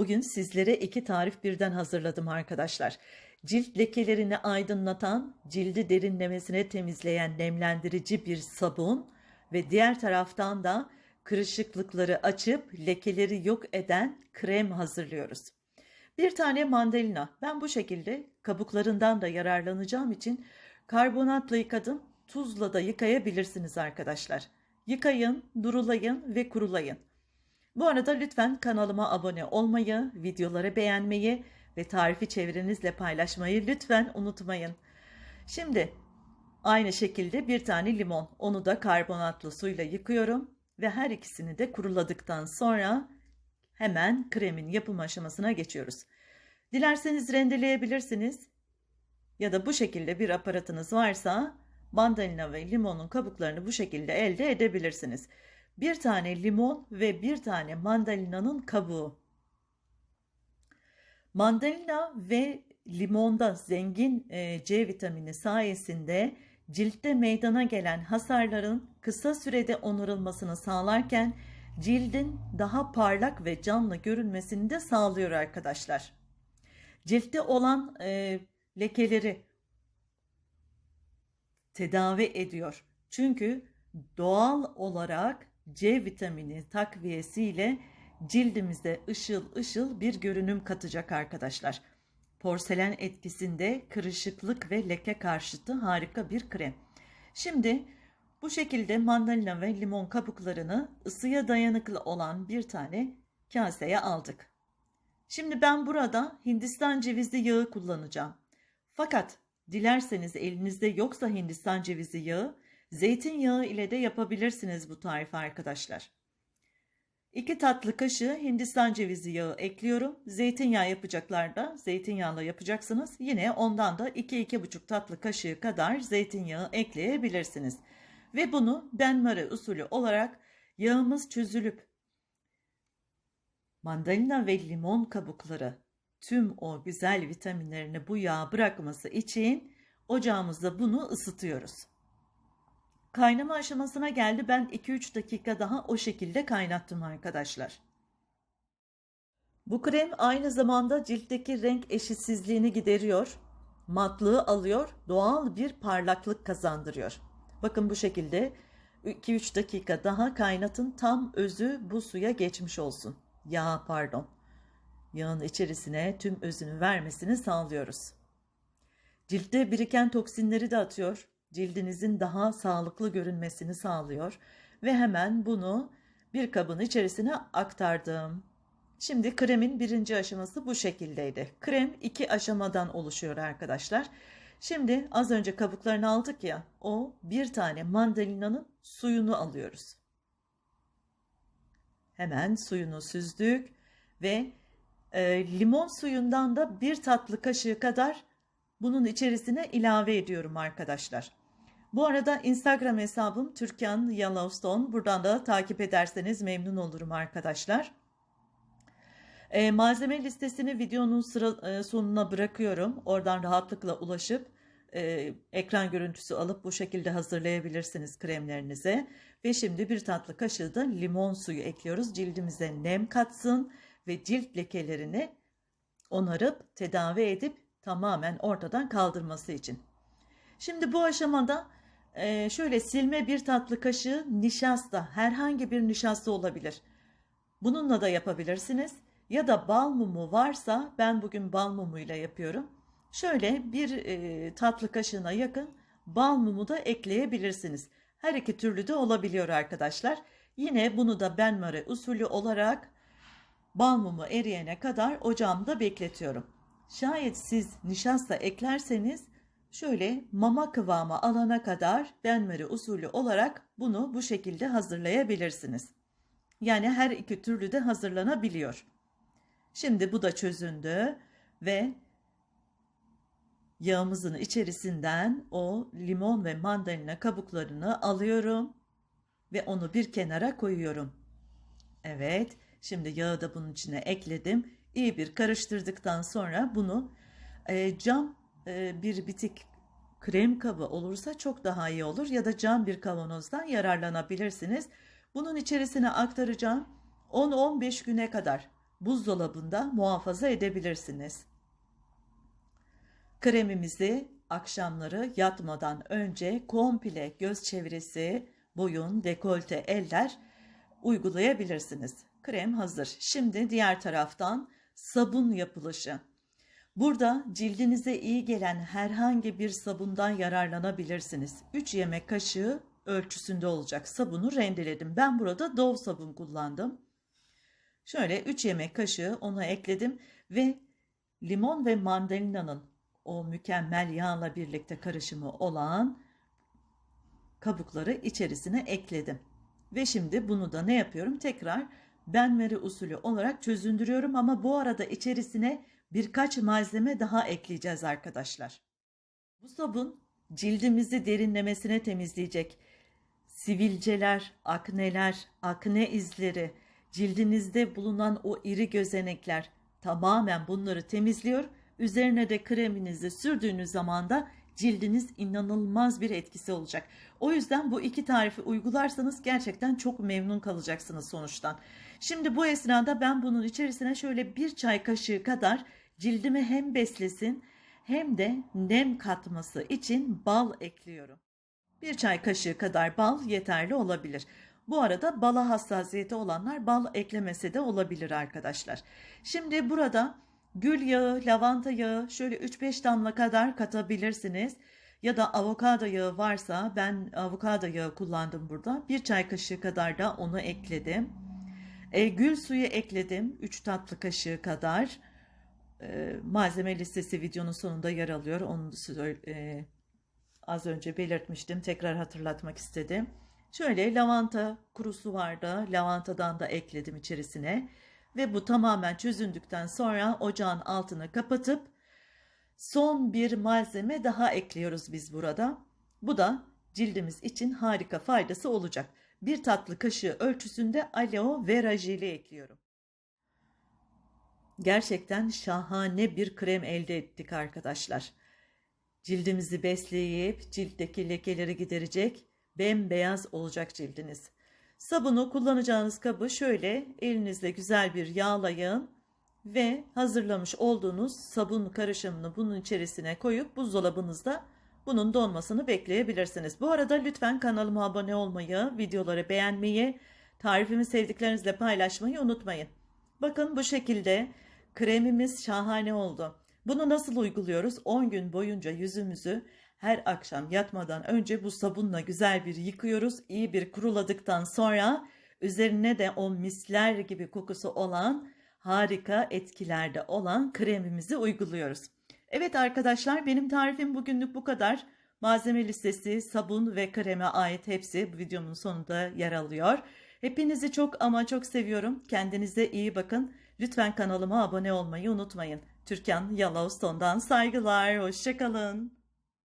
Bugün sizlere iki tarif birden hazırladım arkadaşlar. Cilt lekelerini aydınlatan, cildi derinlemesine temizleyen nemlendirici bir sabun ve diğer taraftan da kırışıklıkları açıp lekeleri yok eden krem hazırlıyoruz. Bir tane mandalina. Ben bu şekilde kabuklarından da yararlanacağım için karbonatla yıkadım. Tuzla da yıkayabilirsiniz arkadaşlar. Yıkayın, durulayın ve kurulayın. Bu arada lütfen kanalıma abone olmayı, videoları beğenmeyi ve tarifi çevrenizle paylaşmayı lütfen unutmayın. Şimdi aynı şekilde bir tane limon. Onu da karbonatlı suyla yıkıyorum ve her ikisini de kuruladıktan sonra hemen kremin yapım aşamasına geçiyoruz. Dilerseniz rendeleyebilirsiniz ya da bu şekilde bir aparatınız varsa mandalina ve limonun kabuklarını bu şekilde elde edebilirsiniz. Bir tane limon ve bir tane mandalinanın kabuğu. Mandalina ve limonda zengin e, C vitamini sayesinde ciltte meydana gelen hasarların kısa sürede onarılmasını sağlarken cildin daha parlak ve canlı görünmesini de sağlıyor arkadaşlar. Ciltte olan e, lekeleri tedavi ediyor. Çünkü doğal olarak C vitamini takviyesiyle cildimize ışıl ışıl bir görünüm katacak arkadaşlar. Porselen etkisinde kırışıklık ve leke karşıtı harika bir krem. Şimdi bu şekilde mandalina ve limon kabuklarını ısıya dayanıklı olan bir tane kaseye aldık. Şimdi ben burada Hindistan cevizi yağı kullanacağım. Fakat dilerseniz elinizde yoksa Hindistan cevizi yağı, zeytinyağı ile de yapabilirsiniz bu tarifi arkadaşlar. 2 tatlı kaşığı Hindistan cevizi yağı ekliyorum. Zeytinyağı yapacaklar da zeytinyağla yapacaksınız. Yine ondan da 2-2,5 tatlı kaşığı kadar zeytinyağı ekleyebilirsiniz. Ve bunu benmari usulü olarak yağımız çözülüp mandalina ve limon kabukları tüm o güzel vitaminlerini bu yağa bırakması için ocağımızda bunu ısıtıyoruz. Kaynama aşamasına geldi. Ben 2-3 dakika daha o şekilde kaynattım arkadaşlar. Bu krem aynı zamanda ciltteki renk eşitsizliğini gideriyor, matlığı alıyor, doğal bir parlaklık kazandırıyor. Bakın bu şekilde 2-3 dakika daha kaynatın tam özü bu suya geçmiş olsun. Yağ pardon. Yağın içerisine tüm özünü vermesini sağlıyoruz. Ciltte biriken toksinleri de atıyor cildinizin daha sağlıklı görünmesini sağlıyor ve hemen bunu bir kabın içerisine aktardım. Şimdi kremin birinci aşaması bu şekildeydi. Krem iki aşamadan oluşuyor arkadaşlar. Şimdi az önce kabuklarını aldık ya o bir tane mandalinanın suyunu alıyoruz. Hemen suyunu süzdük ve e, limon suyundan da bir tatlı kaşığı kadar bunun içerisine ilave ediyorum arkadaşlar. Bu arada Instagram hesabım Türkan Yellowstone. Buradan da takip ederseniz memnun olurum arkadaşlar. E, malzeme listesini videonun sıra, e, sonuna bırakıyorum. Oradan rahatlıkla ulaşıp e, ekran görüntüsü alıp bu şekilde hazırlayabilirsiniz kremlerinize. Ve şimdi bir tatlı kaşığı da limon suyu ekliyoruz. Cildimize nem katsın ve cilt lekelerini onarıp tedavi edip tamamen ortadan kaldırması için. Şimdi bu aşamada ee, şöyle silme bir tatlı kaşığı nişasta, herhangi bir nişasta olabilir. Bununla da yapabilirsiniz. Ya da bal mumu varsa ben bugün bal mumuyla yapıyorum. Şöyle bir e, tatlı kaşığına yakın bal mumu da ekleyebilirsiniz. Her iki türlü de olabiliyor arkadaşlar. Yine bunu da benmari usulü olarak bal mumu eriyene kadar ocağımda bekletiyorum. Şayet siz nişasta eklerseniz Şöyle mama kıvamı alana kadar benmari usulü olarak bunu bu şekilde hazırlayabilirsiniz. Yani her iki türlü de hazırlanabiliyor. Şimdi bu da çözündü ve yağımızın içerisinden o limon ve mandalina kabuklarını alıyorum ve onu bir kenara koyuyorum. Evet, şimdi yağı da bunun içine ekledim. İyi bir karıştırdıktan sonra bunu e, cam bir bitik krem kabı olursa çok daha iyi olur ya da cam bir kavanozdan yararlanabilirsiniz. Bunun içerisine aktaracağım 10-15 güne kadar buzdolabında muhafaza edebilirsiniz. Kremimizi akşamları yatmadan önce komple göz çevresi, boyun, dekolte, eller uygulayabilirsiniz. Krem hazır. Şimdi diğer taraftan sabun yapılışı. Burada cildinize iyi gelen herhangi bir sabundan yararlanabilirsiniz. 3 yemek kaşığı ölçüsünde olacak sabunu rendeledim. Ben burada Dove sabun kullandım. Şöyle 3 yemek kaşığı onu ekledim ve limon ve mandalina'nın o mükemmel yağla birlikte karışımı olan kabukları içerisine ekledim. Ve şimdi bunu da ne yapıyorum? Tekrar benmari usulü olarak çözündürüyorum ama bu arada içerisine birkaç malzeme daha ekleyeceğiz arkadaşlar. Bu sabun cildimizi derinlemesine temizleyecek. Sivilceler, akneler, akne izleri, cildinizde bulunan o iri gözenekler tamamen bunları temizliyor. Üzerine de kreminizi sürdüğünüz zaman da cildiniz inanılmaz bir etkisi olacak. O yüzden bu iki tarifi uygularsanız gerçekten çok memnun kalacaksınız sonuçtan. Şimdi bu esnada ben bunun içerisine şöyle bir çay kaşığı kadar cildimi hem beslesin hem de nem katması için bal ekliyorum. Bir çay kaşığı kadar bal yeterli olabilir. Bu arada bala hassasiyeti olanlar bal eklemese de olabilir arkadaşlar. Şimdi burada gül yağı, lavanta yağı şöyle 3-5 damla kadar katabilirsiniz. Ya da avokado yağı varsa ben avokado yağı kullandım burada. Bir çay kaşığı kadar da onu ekledim. E, gül suyu ekledim 3 tatlı kaşığı kadar. E, malzeme listesi videonun sonunda yer alıyor. Onu e, az önce belirtmiştim. Tekrar hatırlatmak istedim. Şöyle lavanta kurusu vardı. Lavantadan da ekledim içerisine. Ve bu tamamen çözündükten sonra ocağın altını kapatıp son bir malzeme daha ekliyoruz biz burada. Bu da cildimiz için harika faydası olacak. Bir tatlı kaşığı ölçüsünde aloe vera jeli ekliyorum. Gerçekten şahane bir krem elde ettik arkadaşlar. Cildimizi besleyip ciltteki lekeleri giderecek bembeyaz olacak cildiniz. Sabunu kullanacağınız kabı şöyle elinizle güzel bir yağlayın ve hazırlamış olduğunuz sabun karışımını bunun içerisine koyup buzdolabınızda bunun donmasını bekleyebilirsiniz. Bu arada lütfen kanalıma abone olmayı, videoları beğenmeyi, tarifimi sevdiklerinizle paylaşmayı unutmayın. Bakın bu şekilde kremimiz şahane oldu. Bunu nasıl uyguluyoruz? 10 gün boyunca yüzümüzü her akşam yatmadan önce bu sabunla güzel bir yıkıyoruz. İyi bir kuruladıktan sonra üzerine de o misler gibi kokusu olan harika etkilerde olan kremimizi uyguluyoruz. Evet arkadaşlar benim tarifim bugünlük bu kadar. Malzeme listesi, sabun ve kreme ait hepsi bu videomun sonunda yer alıyor. Hepinizi çok ama çok seviyorum. Kendinize iyi bakın. Lütfen kanalıma abone olmayı unutmayın. Türkan Yellowstone'dan saygılar. Hoşçakalın.